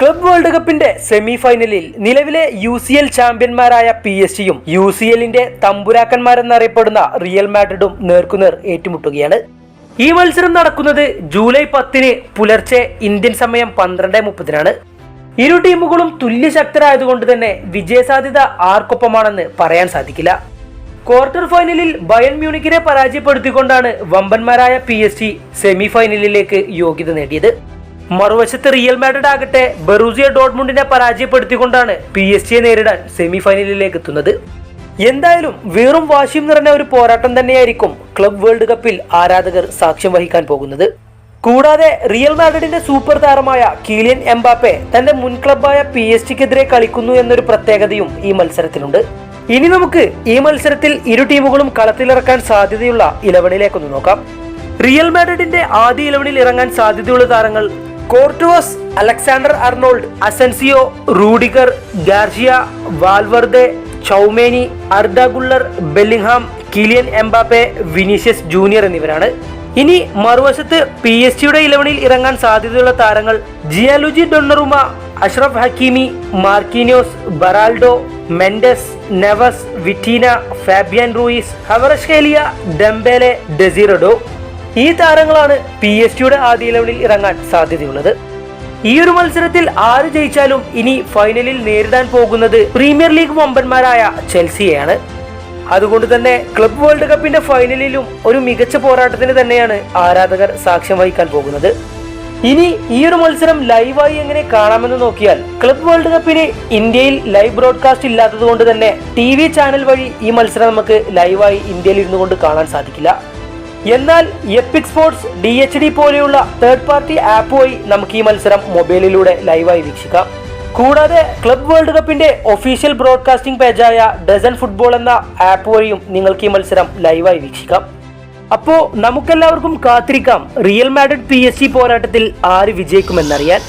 Club world കപ്പിന്റെ semi ഫൈനലിൽ നിലവിലെ യു സി എൽ ചാമ്പ്യന്മാരായ പി എസ് ജിയും യു സി എല്ലിന്റെ തമ്പുരാക്കന്മാരെന്നറിയപ്പെടുന്ന റിയൽ മാഡ്രിഡും നേർക്കുനേർ ഏറ്റുമുട്ടുകയാണ്. ഈ മത്സരം നടക്കുന്നത് ജൂലൈ പത്തിന് പുലർച്ചെ ഇന്ത്യൻ സമയം പന്ത്രണ്ട് മുപ്പതിനാണ്. ഇരു ടീമുകളും തുല്യശക്തരായതുകൊണ്ട് തന്നെ വിജയസാധ്യത ആർക്കൊപ്പമാണെന്ന് പറയാൻ സാധിക്കില്ല. ക്വാർട്ടർ ഫൈനലിൽ ബയൺ മ്യൂണിക്കിനെ പരാജയപ്പെടുത്തിക്കൊണ്ടാണ് വമ്പന്മാരായ പി എസ് ജി സെമി ഫൈനലിലേക്ക് യോഗ്യത നേടിയത്. മറുവശത്ത് റിയൽ മാഡ്രിഡ് ആകട്ടെ ബറൂസിയ ഡോട്ട്മുണ്ടിനെ പരാജയപ്പെടുത്തിക്കൊണ്ടാണ് പി എസ് ജിയെ നേരിടാൻ സെമി ഫൈനലിലേക്ക് എത്തുന്നത്. എന്തായാലും വെറും വാശിയും നിറഞ്ഞ ഒരു പോരാട്ടം തന്നെയായിരിക്കും ക്ലബ് വേൾഡ് കപ്പിൽ ആരാധകർ സാക്ഷ്യം വഹിക്കാൻ പോകുന്നത്. കൂടാതെ റിയൽ മാഡ്രിഡിന്റെ സൂപ്പർ താരമായ കീലിയൻ എംബാപ്പെ തന്റെ മുൻ ക്ലബായ പി എസ് ടിക്കെതിരെ കളിക്കുന്നു എന്നൊരു പ്രത്യേകതയും ഈ മത്സരത്തിലുണ്ട്. ഇനി നമുക്ക് ഈ മത്സരത്തിൽ ഇരു ടീമുകളും കളത്തിലിറക്കാൻ സാധ്യതയുള്ള ഇലവനിലേക്കൊന്ന് നോക്കാം. റിയൽ മാഡ്രിഡിന്റെ ആദ്യ ഇലവനിൽ ഇറങ്ങാൻ സാധ്യതയുള്ള താരങ്ങൾ Courtois Alexander Arnold Asensio Rudiger Garcia Valverde Tchouameni Arda Guler Bellingham Kylian Mbappe Vinicius junior എന്നിവരാണ്. ഇനി മറുവശത്ത് പി എസ് ജിയുടെ ഇലവനിൽ ഇറങ്ങാൻ സാധ്യതയുള്ള താരങ്ങൾ Gianluigi Donnarumma Achraf Hakimi Marquinhos Beraldo Mendes Neves Vitinha Fabian Ruiz Kvaratskhelia Dembele Desire Doue. ഈ താരങ്ങളാണ് പി എസ് ജിയുടെ ആദ്യ ലെവലിൽ ഇറങ്ങാൻ സാധ്യതയുള്ളത്. ഈ ഒരു മത്സരത്തിൽ ആര് ജയിച്ചാലും ഇനി ഫൈനലിൽ നേരിടാൻ പോകുന്നത് പ്രീമിയർ ലീഗ് വമ്പന്മാരായ ചെൽസിയാണ് അതുകൊണ്ട് തന്നെ ക്ലബ് വേൾഡ് കപ്പിന്റെ ഫൈനലിലും ഒരു മികച്ച പോരാട്ടത്തിന് തന്നെയാണ് ആരാധകർ സാക്ഷ്യം വഹിക്കാൻ പോകുന്നത്. ഇനി ഈ ഒരു മത്സരം ലൈവായി എങ്ങനെ കാണാമെന്ന് നോക്കിയാൽ ക്ലബ് വേൾഡ് കപ്പിന് ഇന്ത്യയിൽ ലൈവ് ബ്രോഡ്കാസ്റ്റ് ഇല്ലാത്തത് കൊണ്ട് തന്നെ ടി ചാനൽ വഴി ഈ മത്സരം നമുക്ക് ലൈവായി ഇന്ത്യയിൽ ഇരുന്നു കൊണ്ട് കാണാൻ സാധിക്കില്ല. എന്നാൽ epic sports D H D പോലെയുള്ള തേർഡ് പാർട്ടി ആപ്പ് വഴി നമുക്ക് ഈ മത്സരം മൊബൈലിലൂടെ ലൈവായി വീക്ഷിക്കാം. കൂടാതെ ക്ലബ് വേൾഡ് കപ്പിന്റെ ഒഫീഷ്യൽ ബ്രോഡ്കാസ്റ്റിംഗ് പേജായ ഡസൻ ഫുട്ബോൾ എന്ന ആപ്പ് വഴിയും നിങ്ങൾക്ക് ഈ മത്സരം ലൈവായി വീക്ഷിക്കാം. അപ്പോൾ നമുക്കെല്ലാവർക്കും കാത്തിരിക്കാം. റിയൽ മാഡ്രിഡ് പി എസ് പോരാട്ടത്തിൽ ആര് വിജയിക്കുമെന്നറിയാൻ.